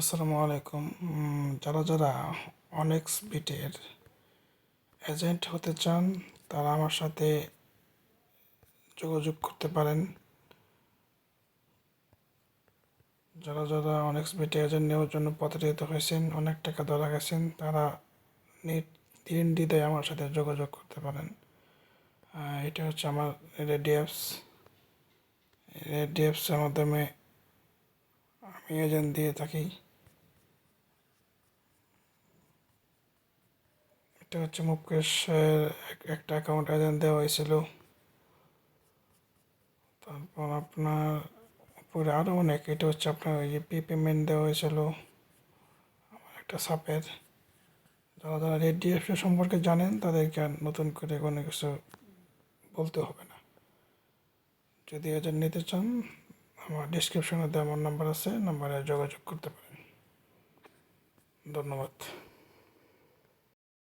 আসসালামু আলাইকুম। যারা যারা অনেক্স বিটের এজেন্ট হতে চান, তারা আমার সাথে যোগাযোগ করতে পারেন। যারা যারা অনেক্স বিটে এজেন্ট নেওয়ার জন্য প্রতারিত হয়েছেন, অনেক টাকা ধরা গেছেন, তারা নির্দ্বিধায় আমার সাথে যোগাযোগ করতে পারেন। এটা হচ্ছে আমার রেডি অ্যাপস রেডি অ্যাপসের মাধ্যমে আমি এজেন্ট দিয়ে থাকি। এটা হচ্ছে মুকেশের এক- একটা অ্যাকাউন্ট এজেন্ট দেওয়া হয়েছিল। তারপর আপনার উপরে আরও অনেক, এটা হচ্ছে আপনার ওই যে পে পেমেন্ট দেওয়া হয়েছিল, আমার একটা সাপের। যারা যারা রেডি এফ সম্পর্কে জানেন, তাদেরকে নতুন করে কোনো কিছু বলতে হবে না। যদি এজেন্ট নিতে চান, আমার ডিসক্রিপশনে দেওয়া আমার নাম্বার আছে নাম্বারে যোগাযোগ করতে পারেন। ধন্যবাদ।